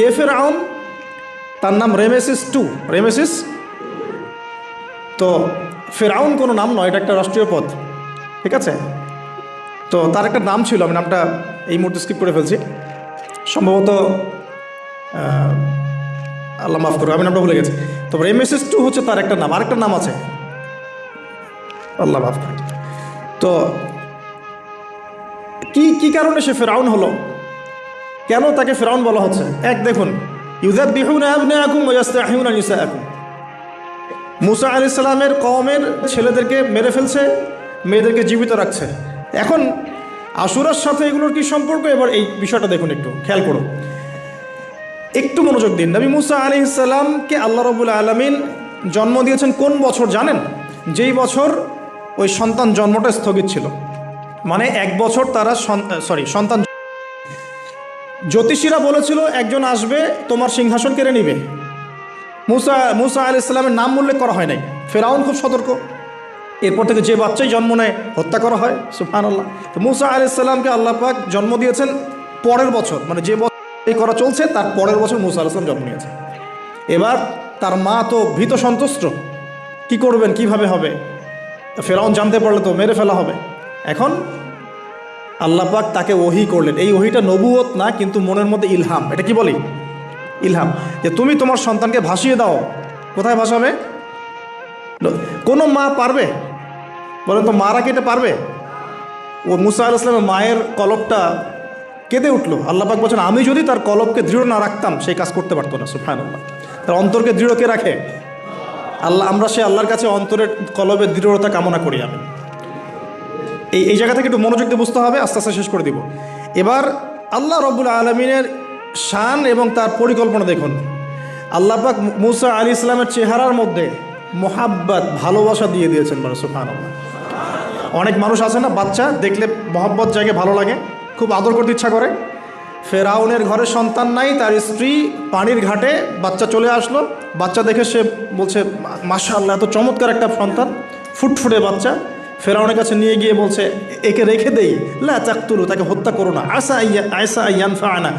কে ফেরাউন? তার নাম রেমেসিস টু। রেমেসিস? তো ফেরাউন কোনো নাম নয়, এটা একটা রাষ্ট্রীয় পদ, ঠিক আছে? তো তার একটা নাম ছিল, আমি নামটা এই মুহূর্তে স্কিপ করে ফেলছি। সম্ভবত আল্লাহ মাফ করো আমি নামটা ভুলে গেছি। তো রেমেসিস টু হচ্ছে তার একটা নাম, আরেকটা নাম আছে। আল্লাহ মাফ তো কি কি কারণে সে ফেরাউন হলো? কেন তাকে ফেরাউন বলা হচ্ছে? এক, দেখুন ইউজাব বিহুন আবনাকুম ওয়াস্তাহিউন নিসাআকুম। মুসা আলাইহিস সালামের কওমের ছেলেদেরকে মেরে ফেলছে, মেয়েদেরকে জীবিত রাখছে। এখন আশুরার সাথে এগুলোর কি সম্পর্ক? এবার এই বিষয়টা দেখুন একটু, খেয়াল করুন। একটু মনোযোগ দিন। নবী মুসা আলি ইসাল্লামকে আল্লাহ রবুল আলমিন জন্ম দিয়েছেন কোন বছর জানেন? যেই বছর ওই সন্তান জন্মটা স্থগিত ছিল। মানে এক বছর তারা সরি সন্তান জ্যোতিষীরা বলেছিল, একজন আসবে, তোমার সিংহাসন কেড়ে নিবে। মুসা মুসা আলি ইসলামের নাম উল্লেখ করা হয় নাই। ফেরাউন খুব সতর্ক। এরপর থেকে যে বাচ্চাই জন্ম নেয়, হত্যা করা হয় সুফান আল্লাহ তো মুসা আলি ইসলামকে আল্লাহ পাক জন্ম দিয়েছেন পরের বছর। মানে যে বছর এই করা চলছে, তার পরের বছর মুসা আলি ইসলাম জন্ম নিয়েছে এবার তার মা তো ভীত সন্তুষ্ট। কি করবেন, কীভাবে হবে? ফেরাউন জানতে পারলে তো মেরে ফেলা হবে। এখন আল্লাহ পাক তাকে ওহি করলেন। এই ওহিটা নবুয়ত না, কিন্তু মনের মধ্যে ইলহাম। এটা কি বলি? ইলহাম। যে তুমি তোমার সন্তানকে ভাসিয়ে দাও। কোথায় ভাসাবে? কোনো মা পারবে? বলেন তো, মারা কেটে পারবে? ও মুসা আল ইসলামের মায়ের কলবটা কেঁদে উঠল। আল্লাহ পাক বলছেন, আমি যদি তার কলবকে দৃঢ় না রাখতাম সেই কাজ করতে পারতো না সুফান আল্লাহ তার অন্তরকে দৃঢ় কে রাখে। আল্লাহ, আমরা সে আল্লাহর কাছে অন্তরের কলবের দৃঢ়তা কামনা করি আমি। এই এই জায়গা থেকে একটু মনোযোগ দিয়ে বুঝতে হবে, আস্তে আস্তে শেষ করে দিব। এবার আল্লাহ রব্বুল আলমিনের শান এবং তার পরিকল্পনা দেখুন। আল্লাহ পাক মুসা আলী ইসলামের চেহারার মধ্যে মোহাব্বত, ভালোবাসা দিয়ে দিয়েছেন মানে সুফান অনেক মানুষ আছে না, বাচ্চা, দেখলে মহব্বত জায়গায় ভালো লাগে, খুব আদর করতে ইচ্ছা করে। ফেরাউনের ঘরে সন্তান নাই, তার স্ত্রী পানির ঘাটে বাচ্চা চলে আসলো। বাচ্চা দেখে সে বলছে মাসা আল্লাহ এত চমৎকার একটা সন্তান, ফুটফুটে বাচ্চা। ফেরাউনের কাছে নিয়ে গিয়ে বলছে, একে রেখে দেই। লা চাকতুলু তাকে হত্যা করো না। আসা আইয়া আয়সা আইয়ান ফানা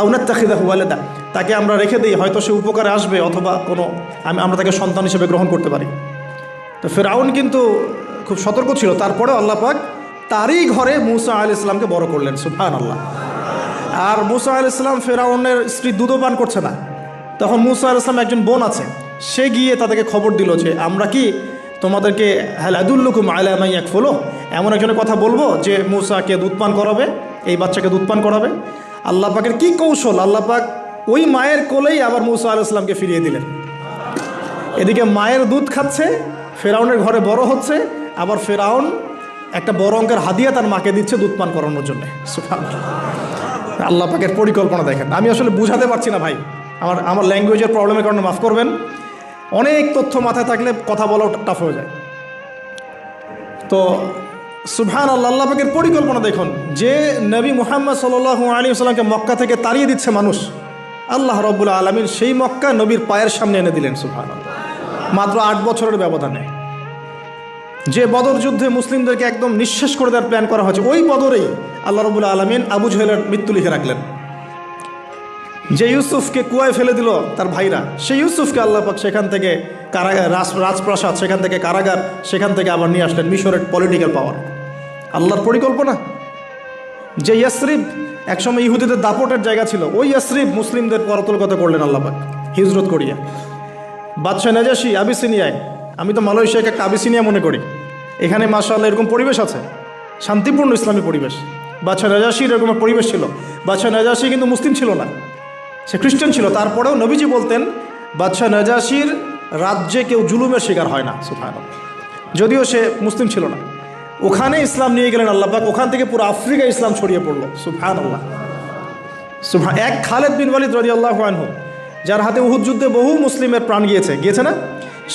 আউনার তাকিদা হুয়ালেদা তাকে আমরা রেখে দিই, হয়তো সে উপকারে আসবে অথবা কোনো, আমি, আমরা তাকে সন্তান হিসেবে গ্রহণ করতে পারি। তো ফেরাউন কিন্তু খুব সতর্ক ছিল। তারপরে আল্লাহ পাক তারই ঘরে মুসা আল ইসলামকে বড় করলেন সুফান আল্লাহ আর মুসা আল ইসলাম ফেরাউনের স্ত্রী দুধও পান করছে না। তখন মুসা আল ইসলাম একজন বোন আছে, সে গিয়ে তাদেরকে খবর দিল যে, আমরা কি তোমাদেরকে হালাদুল্লুকুম আলামাই এক ফলো এমন একজনের কথা বলব যে মুসাকে দুধ পান করাবে, এই বাচ্চাকে দুধ পান করাবে। আল্লাহ পাকের কী কৌশল? আল্লাহ পাক ওই মায়ের কোলেই আবার মুসা আল ইসলামকে ফিরিয়ে দিলেন। এদিকে মায়ের দুধ খাচ্ছে, ফেরাউনের ঘরে বড় হচ্ছে, আবার ফেরাউন একটা বড় অঙ্কের হাদিয়া তার মাকে দিচ্ছে দুধ পান করানোর জন্য। আল্লাহ পাকের পরিকল্পনা দেখেন। আমি আসলে বুঝাতে পারছি না ভাই। আমার আমার ল্যাঙ্গুয়েজের প্রবলেমের কারণে মাফ করবেন। অনেক তথ্য মাথায় থাকলে কথা বলাও টাফ হয়ে যায়। তো সুবহান আল্লাহ পাকের পরিকল্পনা দেখুন, যে নবী মুহাম্মদ সাল্লাহ আলী সাল্লামকে মক্কা থেকে তাড়িয়ে দিচ্ছে মানুষ, আল্লাহ রব্বুল আলমিন সেই মক্কা নবীর পায়ের সামনে এনে দিলেন সুবহান মাত্র আট বছরের ব্যবধানে। যে বদর যুদ্ধে মুসলিমদেরকে একদম নিঃশেষ করে দেওয়ার প্ল্যান করা হয়েছে, ওই বদরেই আল্লাহ রবুল আলমিন আবু জহেলের মৃত্যু লিখে রাখলেন। যে ইউসুফকে কুয়ায় ফেলে দিল তার ভাইরা সেই ইউসুফকে আল্লাহ পাক সেখান থেকে কারাগার, রাজ, রাজপ্রাসাদ সেখান থেকে কারাগার, সেখান থেকে আবার নিয়ে আসলেন মিশরের পলিটিক্যাল পাওয়ার আল্লাহর পরিকল্পনা? যে ইয়াসরিফ একসময় ইহুদিদের দাপটের জায়গা ছিল, ওই ইয়াসরিফ মুসলিমদের পরতলগত করলেন আল্লাহ পাক, হিজরত করিয়া। বাদশাহ নাজাসি আবিসিনিয়ায়, আমি তো মালয়েশিয়াকে একটা আবিসিনিয়া মনে করি, এখানে মাসাল্লাহ এরকম পরিবেশ আছে, শান্তিপূর্ণ ইসলামী পরিবেশ। বাদশাহ নাজাসির এরকম পরিবেশ ছিল, বাদশাহ নাজাসি কিন্তু মুসলিম ছিল না। সে খ্রিস্টান ছিল। তারপরেও নবীজি বলতেন বাদশাহ নাজাসির রাজ্যে কেউ জুলুমের শিকার হয় না সুফায়ন যদিও সে মুসলিম ছিল না। ওখানে ইসলাম নিয়ে গেলেন আল্লাহ পাক, ওখান থেকে পুরো আফ্রিকা ইসলাম ছড়িয়ে পড়ল সুফান আল্লাহ সুফা এক খালেদ বিন ওয়ালিদ রদি আল্লাহ যার হাতে উহুদ যুদ্ধে বহু মুসলিমের প্রাণ গিয়েছে গিয়েছে না?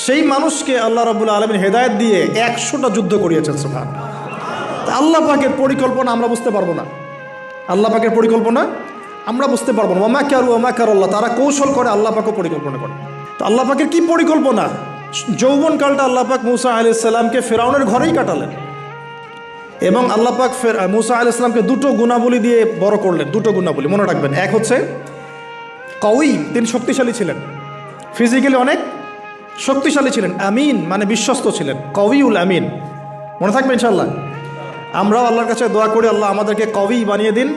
সেই মানুষকে আল্লাহ রবুল আলমিন হেদায়ত দিয়ে একশোটা যুদ্ধ করিয়েছেন সুফান আল্লাহ পাকের পরিকল্পনা আমরা বুঝতে পারব না। আল্লাহ পাকের পরিকল্পনা আমরা বুঝতে পারব না। ওমা কারু ওমা কার আল্লাহ তারা কৌশল করে, আল্লাহ পাকও পরিকল্পনা করে। তো আল্লাহ পাকের কী পরিকল্পনা? যৌবনকালটা আল্লাহ পাক মুসা আলি সাল্লামকে ফেরাউনের ঘরেই কাটালেন। এবং আল্লাহ পাক মুসা আলি ইসলামকে দুটো গুণাবলী দিয়ে বড় করলেন। দুটো গুণাবলী, মনে রাখবেন। এক হচ্ছে কউই তিনি শক্তিশালী ছিলেন। ফিজিক্যালি অনেক শক্তিশালী ছিলেন। আমিন মানে বিশ্বস্ত ছিলেন। কবিউল আমিন। মনে থাকবে ইনশাল্লাহ আমরাও আল্লাহর কাছে দোয়া করি, আল্লাহ আমাদেরকে কবি বানিয়ে দিন।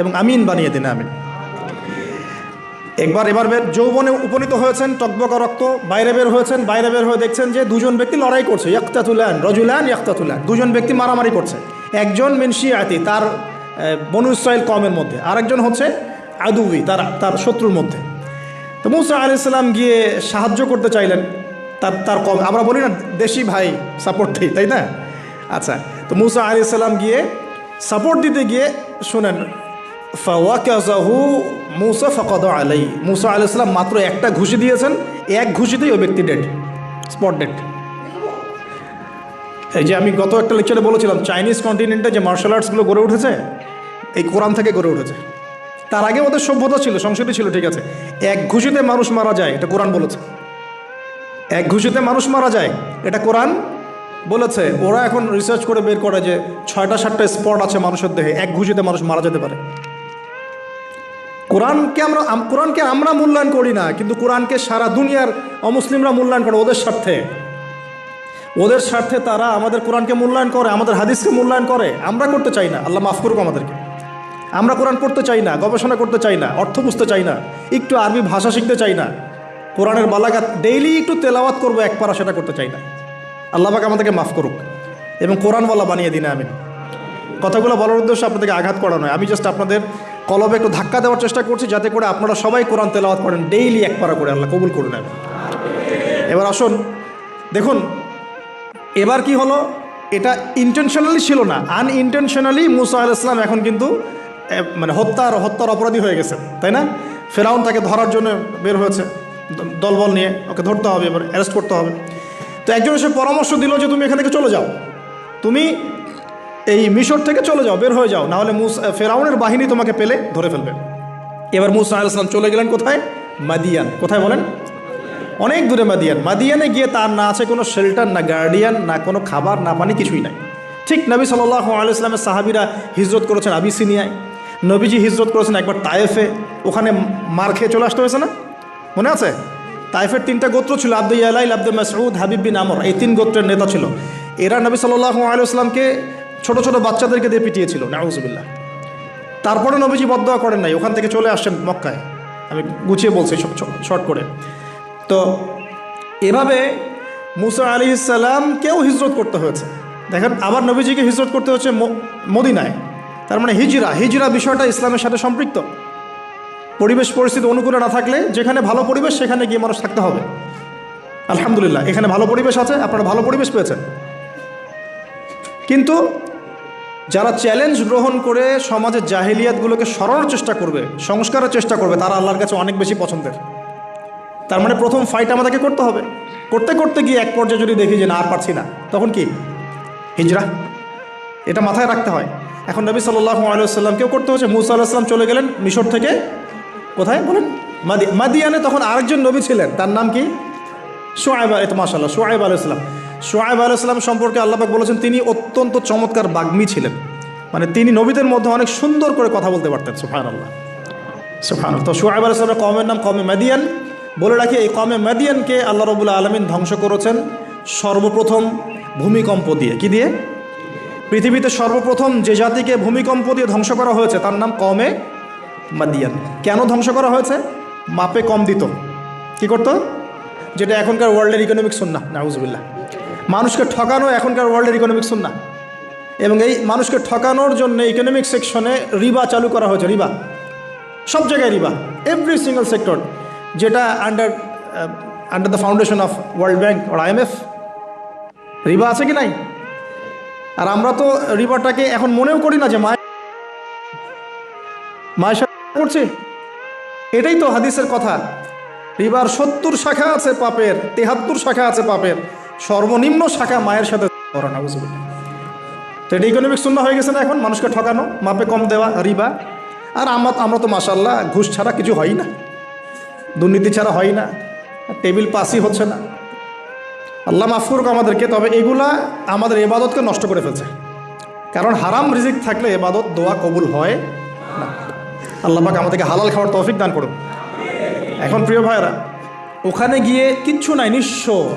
এবং আমিন বানিয়ে দিন, আমিন। একবার এবার বের, যৌবনে উপনীত হয়েছেন, টকবকা রক্ত বাইরে বের হয়েছেন, বাইরে বের হয়ে দেখছেন যে দুজন ব্যক্তি লড়াই করছে, ইয়াক্তাতুলান, রজুলান ইয়াক্তাতুলান। দুজন ব্যক্তি মারামারি করছে। একজন মিনসি আতি তার বনু ইসরায়েল কমের মধ্যে। আরেকজন হচ্ছে আদুবি, তার তার শত্রুর মধ্যে। তো মুসা আলি ইসলাম গিয়ে সাহায্য করতে চাইলেন তার তার কম, আমরা বলি না দেশি ভাই সাপোর্ট দিই, তাই না? আচ্ছা তো মুসা আলি ইসলাম গিয়ে সাপোর্ট দিতে গিয়ে শোনেন ফাওয়াকাজাহু মুসা ফকদ আলাই মুসা আলি ইসলাম মাত্র একটা ঘুষি দিয়েছেন, এক ঘুষিতেই ওই ব্যক্তি ডেড স্পট ডেড এই যে আমি গত একটা লেকচারে বলেছিলাম চাইনিজ কন্টিনেন্টে যে মার্শাল আর্টসগুলো গড়ে উঠেছে, এই কোরআন থেকে গড়ে উঠেছে। তার আগে ওদের সভ্যতা ছিল, সংস্কৃতি ছিল, ঠিক আছে। এক ঘুষিতে মানুষ মারা যায়, এটা কোরআন বলেছে। এক ঘুষিতে মানুষ মারা যায়, এটা কোরআন বলেছে। ওরা এখন রিসার্চ করে বের করে যে ছয়টা, সাতটা স্পট আছে মানুষের দেহে, এক ঘুষিতে মানুষ মারা যেতে পারে। কোরআনকে আমরা কোরআনকে আমরা মূল্যায়ন করি না, কিন্তু কোরআনকে সারা দুনিয়ার অমুসলিমরা মূল্যায়ন করে ওদের স্বার্থে। ওদের স্বার্থে তারা আমাদের কোরআনকে মূল্যায়ন করে, আমাদের হাদিসকে মূল্যায়ন করে। আমরা করতে চাই না। আল্লাহ মাফ করুক আমাদেরকে। আমরা কোরআন পড়তে চাই না, গবেষণা করতে চাই না, অর্থ বুঝতে চাই না, একটু আরবি ভাষা শিখতে চাই না। কোরআনের বালাগাত ডেইলি একটু তেলাওয়াত করব, এক পারা সেটা করতে চাই না। আল্লাহ পাক আমাদেরকে মাফ করুক এবং কোরআনওয়ালা বানিয়ে দিন আমি কথাগুলো বলার উদ্দেশ্য আপনাদেরকে আঘাত করা নয় আমি জাস্ট আপনাদের কলবে একটু ধাক্কা দেওয়ার চেষ্টা করছি যাতে করে আপনারা সবাই কোরআন তেলাওয়াত করেন ডেইলি এক পারা করে আল্লাহ কবুল করে নেবেন এবার আসুন, দেখুন, এবার কি হলো? এটা ইন্টেনশনালি ছিল না আনইনটেনশনালি মুসা আল ইসলাম এখন কিন্তু মানে হত্যার হত্যার অপরাধী হয়ে গেছে, তাই না? ফেরাউন তাকে ধরার জন্য বের হয়েছে, দলবল নিয়ে, ওকে ধরতে হবে, এবার অ্যারেস্ট করতে হবে। তো একজন এসে পরামর্শ দিল যে, তুমি এখান থেকে চলে যাও। তুমি এই মিশর থেকে চলে যাও, বের হয়ে যাও, নাহলে মুস ফেরাউনের বাহিনী তোমাকে পেলে ধরে ফেলবে। এবার মুসা আল ইসলাম চলে গেলেন কোথায়? মাদিয়ান। কোথায় বলেন? অনেক দূরে মাদিয়ান। মাদিয়ানে গিয়ে তার না আছে কোনো শেল্টার, না গার্ডিয়ান, না কোনো খাবার, না পানি, কিছুই নাই। ঠিক নবী সাল্লাহ আলাইসলামের সাহাবিরা হিজরত করেছেন আবিসিনিয়ায়। নবীজি হিজরত করেছেন একবার তায়েফে। ওখানে মার খেয়ে চলে আসতে হয়েছে না? মনে আছে? তাইফের তিনটা গোত্র ছিল আব্দুল ইয়ালাই আব্দুল মাসউদ, হাবিব বিন আমর। এই তিন গোত্রের নেতা ছিল। এরা নবী সাল্লাহ আলাইসলামকে ছোট ছোট বাচ্চাদেরকে দিয়ে পিটিয়েছিল, নাউজুবিল্লাহ। তারপরে নবীজি বদয়া করেন নাই, ওখান থেকে চলে আসছেন মক্কায়। আমি গুছিয়ে বলছি সব শর্ট করে। তো এভাবে মুসা আলি ইসাল্লামকেও হিজরত করতে হয়েছে। দেখেন, আবার নবীজিকে হিজরত করতে হচ্ছে মদিনায়। তার মানে হিজরা হিজরা বিষয়টা ইসলামের সাথে সম্পৃক্ত। পরিবেশ পরিস্থিতি অনুকূলে না থাকলে যেখানে ভালো পরিবেশ, সেখানে গিয়ে মানুষ থাকতে হবে। আলহামদুলিল্লাহ, এখানে ভালো পরিবেশ আছে, আপনারা ভালো পরিবেশ পেয়েছেন। কিন্তু যারা চ্যালেঞ্জ গ্রহণ করে সমাজের জাহিলিয়াতগুলোকে সরানোর চেষ্টা করবে, সংস্কারের চেষ্টা করবে, তারা আল্লাহর কাছে অনেক বেশি পছন্দের। তার মানে প্রথম ফাইট আমাদেরকে করতে হবে। করতে করতে গিয়ে এক পর্যায়ে যদি দেখি যে না, আর পারছি না, তখন কি? হিজরা। এটা মাথায় রাখতে হয়। এখন নবী সাল্লাহ আলাইসাল্লামকেও করতে হচ্ছে মুসা আলাহিসাল্লাম চলে গেলেন মিশর থেকে। কোথায়? বলেন, মাদি, মাদিয়ানে তখন আরেকজন নবী ছিলেন। তার নাম কি? সোয়াইব এত মাসাল্লাহ সোয়াইব আলাইসলাম সোয়াইব আলাইসলাম সম্পর্কে আল্লাপাক বলেছেন, তিনি অত্যন্ত চমৎকার বাগ্মী ছিলেন। মানে তিনি নবীদের মধ্যে অনেক সুন্দর করে কথা বলতে পারতেন সুফান আল্লাহ সুফান তো সোয়াইব আলাইসলামের কমের নাম কমে মাদিয়ান। বলে রাখি, এই কমে মাদিয়ানকে আল্লাহ রবুল্লা আলমিন ধ্বংস করেছেন সর্বপ্রথম ভূমিকম্প দিয়ে। কি দিয়ে? পৃথিবীতে সর্বপ্রথম যে জাতিকে ভূমিকম্প দিয়ে ধ্বংস করা হয়েছে, তার নাম কমে মাদিয়ান। কেন ধ্বংস করা হয়েছে? মাপে কম দিত। কি করতো? যেটা এখনকার ওয়ার্ল্ডের ইকোনমিক সুন্না নাউজবিল্লা মানুষকে ঠকানো এখনকার ওয়ার্ল্ডের ইকোনমিক সুন্না এবং এই মানুষকে ঠকানোর জন্য ইকোনমিক সেকশনে রিবা চালু করা হয়েছে, রিবা। সব জায়গায় রিবা। এভরি সিঙ্গেল সেক্টর যেটা under under the foundation of World Bank or IMF রিবা আছে কি নাই? আর আমরা তো রিবাটাকে এখন মনেও করি না যে মায়ের মায়ের সাথে করছে। এটাই তো হাদিসের কথা। রিবার সত্তর শাখা আছে পাপের, তেহাত্তর শাখা আছে পাপের। সর্বনিম্ন শাখা মায়ের সাথে করা না বুঝবে তো এটা ইকোনমিক শূন্য হয়ে গেছে না এখন? মানুষকে ঠকানো, মাপে কম দেওয়া, রিবা। আর আমরা আমরা তো মাসাল্লাহ ঘুষ ছাড়া কিছু হয় না। দুর্নীতি ছাড়া হয় না। টেবিল পাসই হচ্ছে না। আল্লাহ মাফ করুক আমাদেরকে, তবে এগুলা আমাদের এবাদতকে নষ্ট করে ফেলছে। কারণ হারাম রিজিক থাকলে এবাদত, দোয়া কবুল হয় না। আল্লাহ পাক আমাদেরকে হালাল খাওয়ার তৌফিক দান করুন এখন প্রিয় ভাইরা ওখানে গিয়ে কিচ্ছু নাই, নিঃস্ব।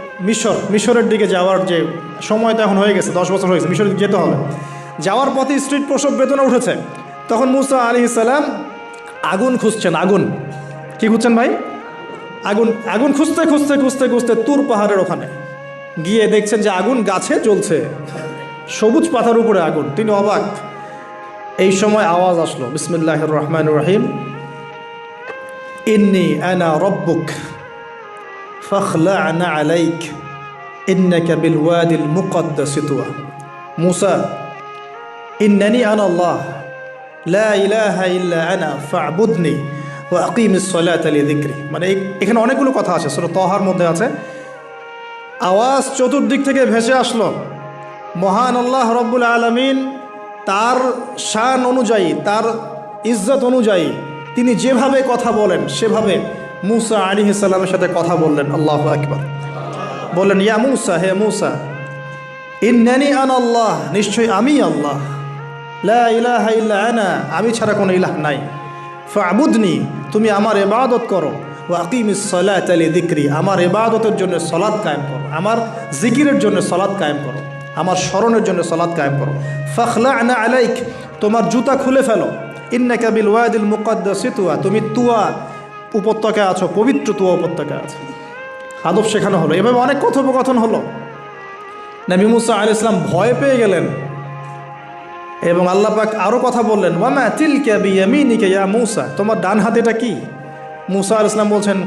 মিশর, মিশরের দিকে যাওয়ার যে সময়টা এখন হয়ে গেছে, দশ বছর হয়ে গেছে মিশরে যেতে হবে। যাওয়ার পথে স্ট্রিট প্রসব বেদনা উঠেছে। তখন মুসা আলি ইসালাম আগুন খুঁজছেন, আগুন। কি খুঁজছেন ভাই? আগুন আগুন খুঁজতে খুঁজতে খুঁজতে খুঁজতে তুর পাহাড়ের ওখানে গিয়ে দেখছেন যে আগুন গাছে জ্বলছে। সবুজ পাতার উপরে আগুন, তিনি অবাক। এই সময় আওয়াজ আসলো বিসমিল্লাহ রহমান রহিম। ইন্নি আনা রব্বুক। ফখলা আনা আলাইক ইন্নাকা বিল ওয়াদিল মুকদ্দাসিতুয়া মুসা ইন্নানি আন আল্লাহ লা ইলাহা ইল্লা আনা ফাবুদনি ও আকিম সলাত আলী দিক্রি মানে এখানে অনেকগুলো কথা আছে, সুরা তহার মধ্যে আছে। আওয়াজ চতুর্দিক থেকে ভেসে আসলো। মহান আল্লাহ রব্বুল আলমিন তার শান অনুযায়ী, তার ইজ্জত অনুযায়ী তিনি যেভাবে কথা বলেন, সেভাবে মুসা আলী সাল্লামের সাথে কথা বললেন, আল্লাহ আকবর। বললেন, ইয়া মুসা, হে মুসা, ইন্নানি আন আল্লাহ, নিশ্চয়ই আমি আল্লাহ। লা আনা, আমি ছাড়া কোনো ইলাহ নাই। ফাবুদনি, তুমি আমার ইবাদত করো। ও আকিমিস সলাত আলি দিক্রি আমার এবাদতের জন্য সলাদ কায়েম করো। আমার জিকিরের জন্য সলাদ কায়েম করো। আমার স্মরণের জন্য সলাদ কায়েম করো। ফখলা আনা আলাইক, তোমার জুতা খুলে ফেলো। ইন্নাকা বিল ওয়াদিল মুকদ্দাসি তুয়া, তুমি তুয়া উপত্যকায় আছো পবিত্র তুয়া উপত্যকায় আছো। আদব শেখানো হলো। এভাবে অনেক কথোপকথন হলো। নবী মুসা আল ইসলাম ভয় পেয়ে গেলেন এবং আল্লাহ পাক আরও কথা বললেন, ওয়ামা তিল কে বিয়ামিনিকে ইয়া মুসা? তোমার ডান হাত এটা কি? মুসা আল ইসলাম বলছেন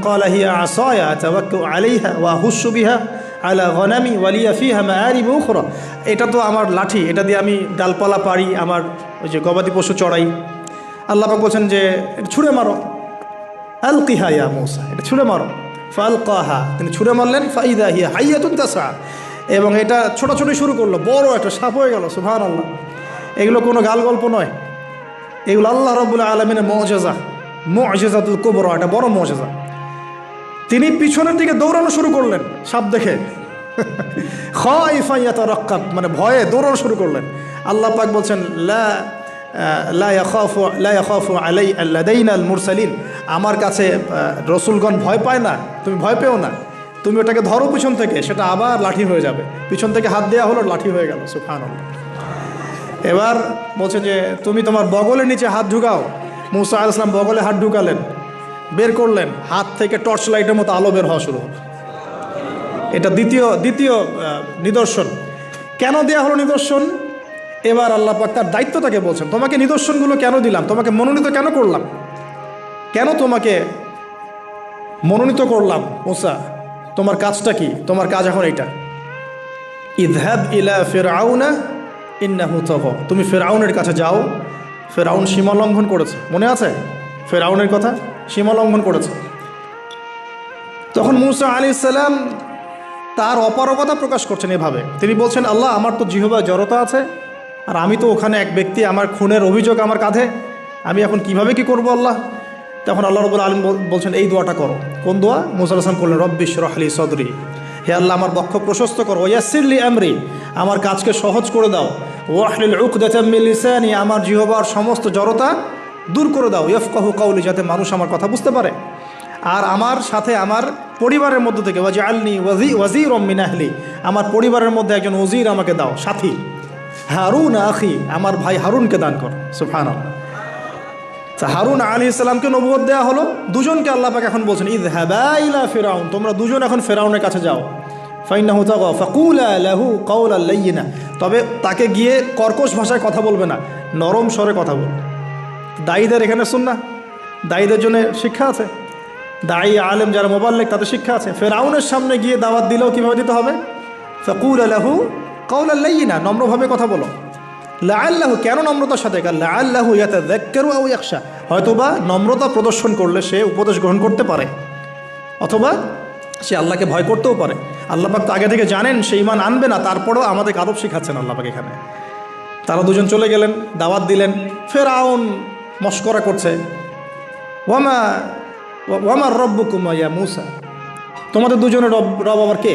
এটা তো আমার লাঠি, এটা দিয়ে আমি ডালপালা পারি আমার ওই যে গবাদি পশু চড়াই। আল্লাহ পাক বলছেন যে, ছুঁড়ে মারো। আলকিহা ইয়া মৌসা, এটা ছুঁড়ে মারো। ফালকাহা, তিনি ছুঁড়ে মারলেন, ফাইদা হিয়া হাইয়াতুন তাসা এবং এটা ছোটাছুটি শুরু করল, বড় একটা সাপ হয়ে গেল সুভান আল্লাহ এগুলো কোনো গাল গল্প নয়। এগুলো আল্লাহ রবুল্লা আলমিনের মজেজা, মজেজাতুল কুবর, এটা বড় মজেজা। তিনি পিছনের দিকে দৌড়ানো শুরু করলেন, সাপ দেখে। খাইফাইয়াতা রক্কাত মানে ভয়ে দৌড়ানো শুরু করলেন। আল্লাহ পাক বলছেন, লা আলাই আমার কাছে রসুলগণ ভয় পায় না, তুমি ভয় পেও না। তুমি ওটাকে ধরো পিছন থেকে, সেটা আবার লাঠি হয়ে যাবে। পিছন থেকে হাত দেওয়া হলো, লাঠি হয়ে গেল সুফান এবার বলছে যে, তুমি তোমার বগলের নিচে হাত ঢুকাও। মুসা আল ইসলাম বগলে হাত ঢুকালেন, বের করলেন, হাত থেকে টর্চ লাইটের মতো আলো বের হওয়া শুরু এটা দ্বিতীয় দ্বিতীয় নিদর্শন। কেন দেয়া হলো নিদর্শন? এবার আল্লাহ পাক তার দায়িত্বটাকে বলছেন, তোমাকে নিদর্শনগুলো কেন দিলাম? তোমাকে মনোনীত কেন করলাম? কেন তোমাকে মনোনীত করলাম? মুসা তোমার কাজটা কি? তোমার কাজ এখন এইটা। ইদহাব ইলা ফেরাউনা ইন্নাহু তগ তুমি ফেরাউনের কাছে যাও। ফেরাউন সীমা লঙ্ঘন করেছে। মনে আছে? ফেরাউনের কথা? সীমা লঙ্ঘন করেছে। তখন মুসা আলি সাল্লাম তার অপারগতা প্রকাশ করছেন এভাবে। তিনি বলছেন, আল্লাহ, আমার তো জিহবা জড়তা আছে। আর আমি তো ওখানে এক ব্যক্তি, আমার খুনের অভিযোগ আমার কাঁধে। আমি এখন কীভাবে কি করব আল্লাহ? তখন আল্লাহ রবুল আলম বলছেন, এই দোয়াটা করো। কোন দোয়া? মুসা আসলাম করলেন রব্বিশ রহলি সদরি। হে আল্লাহ, আমার বক্ষ প্রশস্ত করো। ওয়াসিরলি আমরি। আমার কাজকে সহজ করে দাও। ওয়াহলিল উকদাতাম্মিল লিসানি। আমার জিহবার সমস্ত জড়তা দূর করে দাও। ইয়ফকাহু কাউলি, যাতে মানুষ আমার কথা বুঝতে পারে। আর আমার সাথে আমার পরিবারের মধ্য থেকে ওয়াজি আলনি ওয়াজি ওয়াজির মিনাহলি আমার পরিবারের মধ্যে একজন ওজির আমাকে দাও, সাথী। হারুন আখি, আমার ভাই হারুনকে দান কর। সুফান হারুন আলী ইসলামকে নবুয়ত দেওয়া হলো। দুজনকে আল্লাহ পাক এখন বলছেন ঈদ হ্যাবাইলা ফেরাউন, তোমরা দুজন এখন ফেরাউনের কাছে যাও। ফাইনা হুতা ফাকুলা লাহু কাউলা লাইয়িনা তবে তাকে গিয়ে কর্কশ ভাষায় কথা বলবে না, নরম স্বরে কথা বলবে। দায়ীদের এখানে শুন না দায়ীদের জন্য শিক্ষা আছে। দায়ী আলেম যারা মোবাইল লেখ তাদের শিক্ষা আছে। ফেরাউনের সামনে গিয়ে দাওয়াত দিলেও কীভাবে দিতে হবে? ফকুল আলাহু কাউল আল্লাহ নম্রভাবে কথা বলো। লাআল্লাহু, কেন নম্রতার সাথে? লাআল্লাহু ইয়াতাযাক্কারু আও ইয়াখশা। হয়তোবা নম্রতা প্রদর্শন করলে সে উপদেশ গ্রহণ করতে পারে, অথবা সে আল্লাহকে ভয় করতেও পারে। আল্লাহ পাক তো আগে থেকে জানেন, সে ইমান আনবে না, তারপরেও আমাদের আদব শেখাচ্ছেন আল্লাহ পাক এখানে। তারা দুজন চলে গেলেন, দাওয়াত দিলেন, ফেরাউন মস্করা করছে। ওয়ামা, ওয়ামার রব্বু কুমাইয়া মুসা? তোমাদের দুজনের রব রব আবার কে?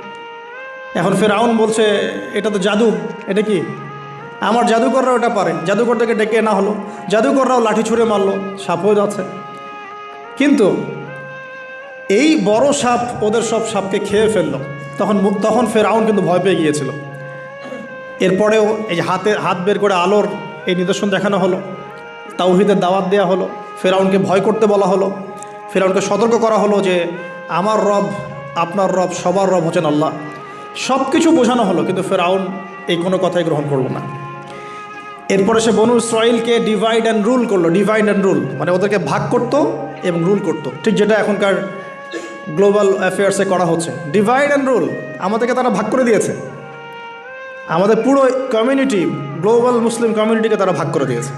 এখন ফেরাউন বলছে, এটা তো জাদু, এটা কি? আমার জাদুকররা ওটা পারে, জাদুকরটাকে ডেকে না হলো। জাদুকররাও লাঠি ছুঁড়ে মারলো সাপ হয়ে যাচ্ছে। কিন্তু এই বড় সাপ ওদের সব সাপকে খেয়ে ফেলল। তখন তখন ফেরাউন কিন্তু ভয় পেয়ে গিয়েছিল। এরপরেও এই হাতে, হাত বের করে আলোর এই নিদর্শন দেখানো হলো, তাওহিদের দাওয়াত দেওয়া হলো, ফেরাউনকে ভয় করতে বলা হলো, ফেরাউনকে সতর্ক করা হলো যে, আমার রব, আপনার রব, সবার রব হচ্ছেন আল্লাহ। সব কিছু বোঝানো হলো, কিন্তু ফেরাউন এই কোনো কথাই গ্রহণ করল না। এরপরে সে বনু ইসরায়েলকে ডিভাইড অ্যান্ড রুল করল ডিভাইড অ্যান্ড রুল মানে ওদেরকে ভাগ করতো এবং রুল করতো। ঠিক যেটা এখনকার গ্লোবাল অ্যাফেয়ার্সে করা হচ্ছে। ডিভাইড অ্যান্ড রুল আমাদেরকে তারা ভাগ করে দিয়েছে। আমাদের পুরো কমিউনিটি গ্লোবাল মুসলিম কমিউনিটিকে তারা ভাগ করে দিয়েছে।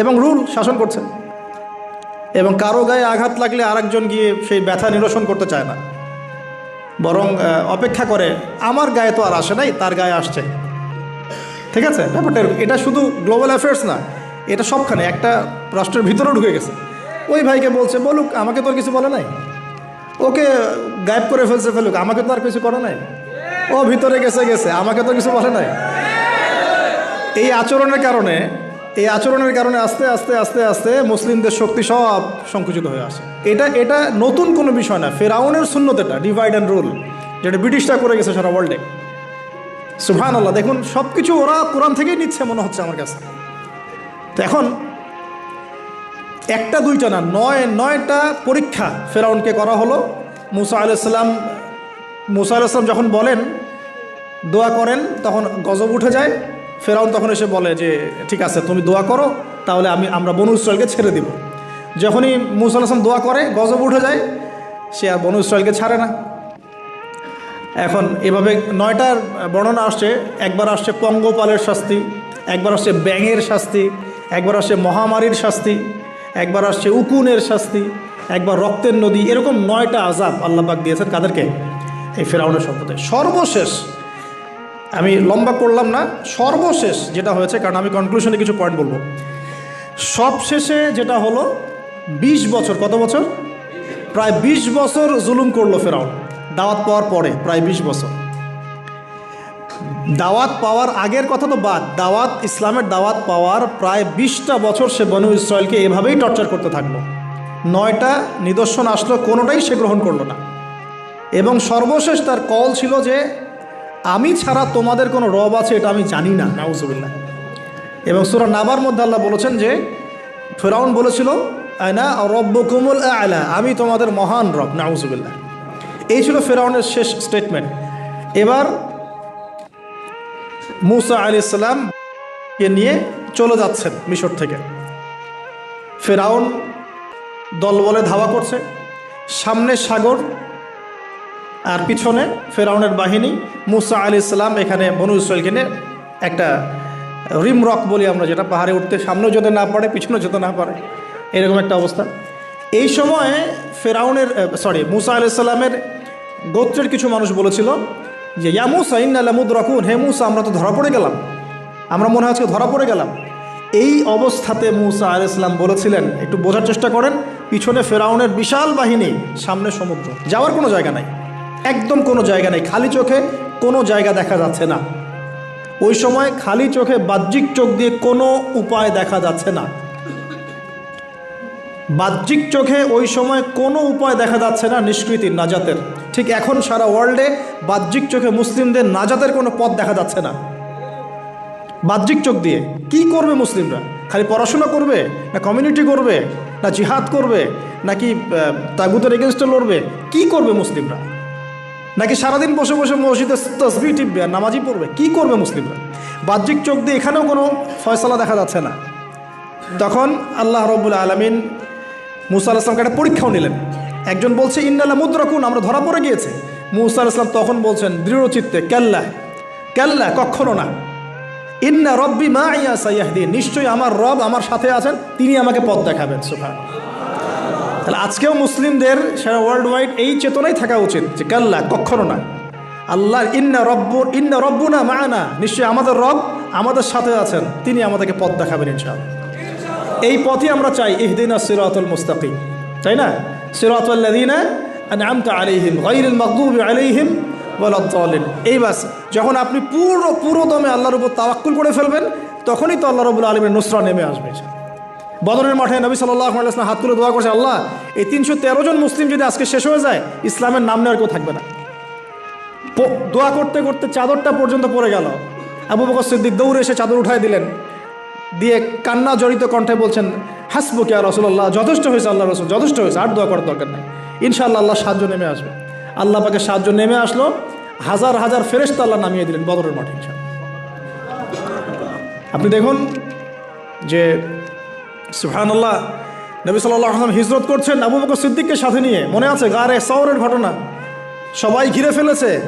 এবং রুল শাসন করছে। এবং কারও গায়ে আঘাত লাগলে আরেকজন গিয়ে সেই ব্যথা নিরসন করতে চায় না। বরং অপেক্ষা করে, আমার গায়ে তো আর আসে নাই, তার গায়ে আসছে। ঠিক আছে? ব্যাপারটা এটা শুধু গ্লোবাল অ্যাফেয়ার্স না, এটা সবখানে, একটা রাষ্ট্রের ভিতরেও ঢুকে গেছে। ওই ভাইকে বলছে, বলুক, আমাকে তো আর কিছু বলে নাই? ওকে গায়েব করে ফেলছে, ফেলুক, আমাকে তো আর কিছু করে নাই? ও, ভিতরে গেছে গেছে, আমাকে তো কিছু বলে নাই। এই আচরণের কারণে এই আচরণের কারণে আস্তে আস্তে আস্তে আস্তে মুসলিমদের শক্তি সব সংকুচিত হয়ে আসে। এটা এটা নতুন কোনো বিষয় না। ফেরাউনের শূন্যত এটা ডিভাইড অ্যান্ড রুল যেটা ব্রিটিশরা করে গেছে সারা ওয়ার্ল্ডে সুফান আল্লাহ দেখুন সব কিছু ওরা কোরআন থেকেই নিচ্ছে মনে হচ্ছে আমার কাছে। তো এখন একটা, দুইটা না, নয়, নয়টা পরীক্ষা ফেরাউনকে করা হলো। মুসা আলাইসাল্লাম মুসা আলাইসাল্লাম যখন বলেন, দোয়া করেন, তখন গজব উঠে যায়। ফেরাউন তখন এসে বলে যে, ঠিক আছে, তুমি দোয়া করো, তাহলে আমি, আমরা বনু ইসরায়েলকে ছেড়ে দিব। যখনই মুসা আলাইসলাম দোয়া করে, গজব উঠে যায়, সে আর বনু ইসরায়েলকে ছাড়ে না। এখন এভাবে নয়টার বর্ণনা আসছে, একবার আসছে পঙ্গপালের শাস্তি, একবার আসছে ব্যাঙের শাস্তি, একবার আসছে মহামারীর শাস্তি, একবার আসছে উকুনের শাস্তি, একবার রক্তের নদী, এরকম নয়টা আজাব আল্লাহবাক দিয়েছেন কাদেরকে? এই ফেরাউনের সম্পদে। সর্বশেষ আমি লম্বা করলাম না, সর্বশেষ যেটা হয়েছে, কারণ আমি কনক্লুশনে কিছু পয়েন্ট বলব। সবশেষে যেটা হলো ২০ বছর, কত বছর? প্রায় ২০ বছর জুলুম করল ফেরাউন। দাওয়াত পাওয়ার পরে, প্রায় ২০ বছর। দাওয়াত পাওয়ার আগের কথা তো বাদ। দাওয়াত, ইসলামের দাওয়াত পাওয়ার প্রায় বিশটা বছর সে বনু ইসরায়েলকে এভাবেই টর্চার করতে থাকল। নয়টা নিদর্শন আসলো, কোনোটাই সে গ্রহণ করল না। এবং সর্বশেষ তার কল ছিল যে আমি ছাড়া তোমাদের কোনো রব আছে এটা আমি জানি না। নাউজুবিল্লাহ। এবং সুরা নাবার মধ্যে আল্লাহ বলেছেন যে ফেরাউন বলেছিল আয়না রব্ব কুমুল আলা আমি তোমাদের মহান রব নাউজুবিল্লাহ। এই ছিল ফেরাউনের শেষ স্টেটমেন্ট এবার মুসা আলি কে নিয়ে চলে যাচ্ছেন মিশর থেকে। ফেরাউন দলবলে ধাওয়া করছে। সামনে সাগর আর পিছনে ফেরাউনের বাহিনী, মুসা আলি ইসলাম এখানে বনু ইসরায়েলকে নিয়ে একটা রিম রক বলি আমরা, যেটা পাহাড়ে উঠতে সামনেও যেতে না পারে, পিছনেও যেতে না পারে। এরকম একটা অবস্থা। এই সময়ে ফেরাউনের সরি মুসা আলি ইসলামের গোত্রের কিছু মানুষ বলেছিল যে, ইয়া মুসা ইন্নাল্লামুদ রকুন হে মুসা, আমরা তো ধরা পড়ে গেলাম। আমরা মনে হয় আজকে ধরা পড়ে গেলাম। এই অবস্থাতে মুসা আল ইসলাম বলেছিলেন, একটু বোঝার চেষ্টা করেন, পিছনে ফেরাউনের বিশাল বাহিনী, সামনে সমুদ্র। যাওয়ার কোনো জায়গা নাই। একদম কোনো জায়গা নেই, খালি চোখে কোনো জায়গা দেখা যাচ্ছে না। ওই সময় খালি চোখে বাহ্যিক চোখ দিয়ে কোনো উপায় দেখা যাচ্ছে না। বাহ্যিক চোখে ওই সময় কোনো উপায় দেখা যাচ্ছে না নিষ্কৃতির নাজাতের। ঠিক এখন সারা ওয়ার্ল্ডে বাহ্যিক চোখে মুসলিমদের নাজাতের কোনো পথ দেখা যাচ্ছে না। বাহ্যিক চোখ দিয়ে কি করবে মুসলিমরা? খালি পড়াশোনা করবে না কমিউনিটি করবে না জিহাদ করবে নাকি তাগুতের এগেনস্টে লড়বে? কি করবে মুসলিমরা? নাকি সারাদিন বসে বসে মসজিদে তসবি টিপবে আর পড়বে? কি করবে মুসলিমরা? বাহ্যিক চোখ দিয়ে এখানেও কোনো ফয়সলা দেখা যাচ্ছে না। তখন আল্লাহ রব্বুল আলমিন মুসা আলাহিসামকে একটা পরীক্ষাও নিলেন। একজন বলছে ইন্নাল্লা মুদ্রাকুন, আমরা ধরা পড়ে গিয়েছে। মুসা আলাহিসাম তখন বলছেন দৃঢ়চিত্তে কেল্লা কেল্লা কখনো না। ইন্না রব্বি মা ইয়া সাইয়াহদিন, নিশ্চয়ই আমার রব আমার সাথে আছেন, তিনি আমাকে পথ দেখাবেন। সুফান তাহলে আজকেও মুসলিমদের সারা ওয়ার্ল্ড ওয়াইড এই চেতনাই থাকা উচিত যে কাল্লা, কখনো না। আল্লাহ ইন্না রব্বু, ইন্না রব্বুনা মানা। নিশ্চয়ই আমাদের রব আমাদের সাথে আছেন, তিনি আমাদেরকে পথ দেখাবেন ইনশাআল্লাহ। এই পথই আমরা চাই, ইহদিনা সিরাতুল মুস্তাকিম। তাই না? সিরাতুল্লাদিনা আনআমতা আলাইহিম গায়রিল মাগদুবি আলাইহিম ওয়ালাদ-দালিন এই বাস যখন আপনি পুরো পুরো দমে আল্লাহর উপর তাওয়াক্কুল করে ফেলবেন, তখনই তো আল্লাহ রাব্বুল আলামিনের নুসরা নেমে আসবে। বদরের মাঠে নবী সাল্লাল্লাহু আলাইহি ওয়াসাল্লাম হাত তুলে দোয়া করছে, আল্লাহ, এই তিনশো তেরো জন মুসলিম যদি আজকে শেষ হয়ে যায়, ইসলামের নাম নেওয়ার কেউ থাকবে না। দোয়া করতে করতে চাদরটা পর্যন্ত পড়ে গেল। আবু বকর সিদ্দিক দৌড়ে এসে চাদর উঠাই দিলেন। দিয়ে কান্না জড়িত কণ্ঠে বলছেন হাসবু কে রসুল্লাহ যথেষ্ট হয়েছে আল্লাহ রসুল, যথেষ্ট হয়েছে, আর দোয়া করার দরকার নেই। ইনশাআল্লাহ আল্লাহ সাহায্য নেমে আসবে। আল্লাহ পাকে সাহায্য নেমে আসলো, হাজার হাজার ফেরেস্তা আল্লাহ নামিয়ে দিলেন বদরের মাঠে আপনি দেখুন যে সুহানাল্লাহ নবী সাল্লাহ আসলাম হিজরত করছেন আবু বকর সিদ্দিককে সাথে নিয়ে। মনে আছে গারে সৌরের ঘটনা? সবাই ঘিরে ফেলেছে।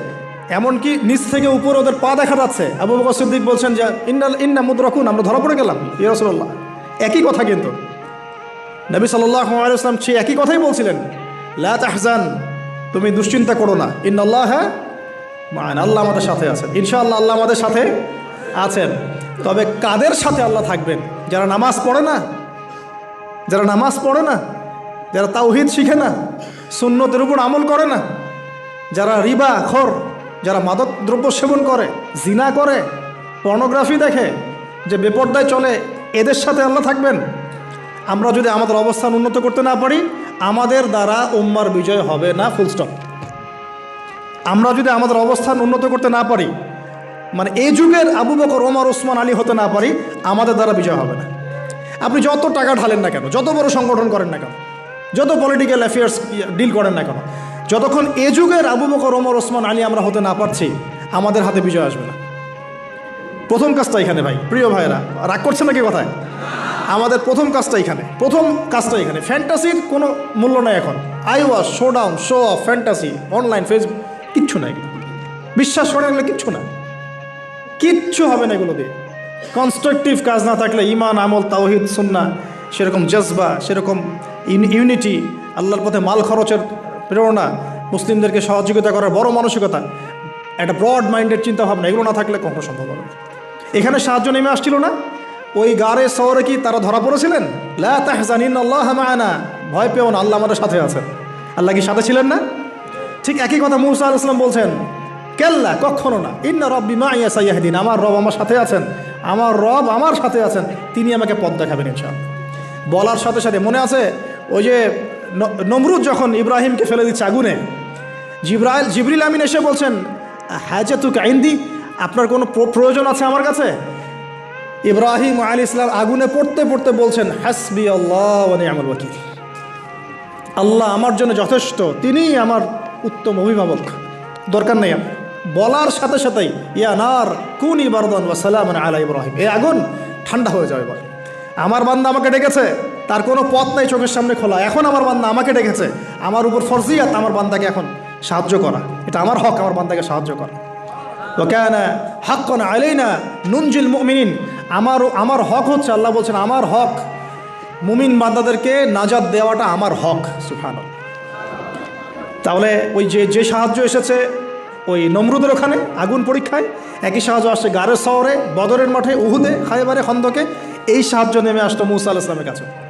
এমনকি নিচ থেকে উপর ওদের পা দেখা যাচ্ছে। আবু বকর সিদ্দিক বলছেন যে, ইন্নাল, ইন্না মুদ্রাকুন আমরা ধরা পড়ে গেলাম। ইরসল্লাহ একই কথা কিন্তু। নবী আলাইসলাম সেই একই কথাই বলছিলেন। লা তুমি দুশ্চিন্তা করো না। ইন্নাল্লাহ হ্যাঁ মান আল্লাহ আমাদের সাথে আছেন। ইনশাআল্লাহ আল্লাহ আমাদের সাথে আছেন। তবে কাদের সাথে আল্লাহ থাকবেন? যারা নামাজ পড়ে না যারা নামাজ পড়ে না, যারা তাওহিদ শিখে না, সুন্নতের উপর আমল করে না, যারা রিবা, খর, যারা মাদক দ্রব্য সেবন করে, জিনা করে, পর্নোগ্রাফি দেখে যে বেপর্দায় চলে, এদের সাথে আল্লাহ থাকবেন। আমরা যদি আমাদের অবস্থান উন্নত করতে না পারি, আমাদের দ্বারা উম্মার বিজয় হবে না ফুল স্টপ আমরা যদি আমাদের অবস্থান উন্নত করতে না পারি মানে এই যুগের আবু বকর, ওমর, ওসমান, আলী হতে না পারি, আমাদের দ্বারা বিজয় হবে না। আপনি যত টাকা ঢালেন না কেন, যত বড় সংগঠন করেন না কেন, যত পলিটিক্যাল অ্যাফেয়ার্স ডিল করেন না কেন, যতক্ষণ এ যুগের আবু বকর, ওমর, ওসমান, আলী আমরা হতে না পারছি, আমাদের হাতে বিজয় আসবে না। প্রথম কাজটা এখানে ভাই, প্রিয় ভাইরা রাগ করছেন নাকি কথায়? আমাদের প্রথম কাজটা এখানে, প্রথম কাজটা এখানে। ফ্যান্টাসির কোনো মূল্য নেই এখন। Eye wash show down, show off, fantasy, online Facebook কিচ্ছু নাই। বিশ্বাস করেন এগুলো কিচ্ছু না। কিচ্ছু হবে না এগুলো দিয়ে। কনস্ট্রাকটিভ কাজ না থাকলে ইমান আমল, তাওহিদ সুন্না সেরকম জজবা, সেরকম ইউনিটি আল্লাহর পথে মাল খরচের প্রেরণা, মুসলিমদেরকে সহযোগিতা করার বড় মানসিকতা, একটা ব্রড মাইন্ডেড চিন্তাভাবনা, এগুলো না থাকলে কখনো সম্ভব হবে এখানে সাহায্য নেমে আসছিল না? ওই গাড়ে শহরে কি তারা ধরা পড়েছিলেন? আল্লাহ ভয় পেও না, আল্লাহ আমাদের সাথে আছেন। আল্লাহ কি সাথে ছিলেন না? ঠিক একই কথা মুসা আল ইসলাম বলছেন কেল্লা, কখনো না। ইন্না রব্বি মা ইয়া সাইয়াহদিন, আমার রব আমার সাথে আছেন। আমার রব আমার সাথে আছেন। তিনি আমাকে পথ দেখাবেন ইনশাআল্লাহ। বলার সাথে সাথে মনে আছে, ওই যে নমরুদ যখন ইব্রাহিমকে ফেলে দিচ্ছে আগুনে, জিব্রাইল, জিবরিল আমিন এসে বলছেন হ্যাজে তু কাইন্দি আপনার কোনো প্র- প্রয়োজন আছে আমার কাছে? ইব্রাহিম আলী ইসলাম আগুনে পড়তে পড়তে বলছেন, হাসবি আল্লাহ আমার ওয়াকিল। আল্লাহ আমার জন্য যথেষ্ট, তিনিই আমার উত্তম অভিভাবক। দরকার নেই আমার। বলার সাথে সাথেই, ইয়া নার, কুন ইবারদান ওয়া সালাম আলা ইব্রাহিম। এই আগুন ঠান্ডা হয়ে যাবে এবার আমার বান্দা আমাকে ডেকেছে, তার কোনো পথ নাই চোখের সামনে খোলা। এখন আমার বান্দা আমাকে ডেকেছে, আমার উপর ফরজিয়াত আমার বান্দাকে এখন সাহায্য করা। এটা আমার হক, আমার বান্দাকে সাহায্য করা। ও কেন হক ওকানা হাক্কন আলাইনা নুনজিল মুমিনিন। আমার আমার হক হচ্ছে, আল্লাহ বলছেন, আমার হক। মুমিন বান্দাদেরকে নাজাদ দেওয়াটা আমার হক সুফান তাহলে ওই যে যে সাহায্য এসেছে ওই নমরুদের ওখানে আগুন পরীক্ষায়। একই সাহায্য আসছে গারের শহরে, বদরের মাঠে, উহুদে খায়বারে খন্দকে। এই সাহায্য নেমে আসতো মুসা আল্লাহ ইসলামের কাছে।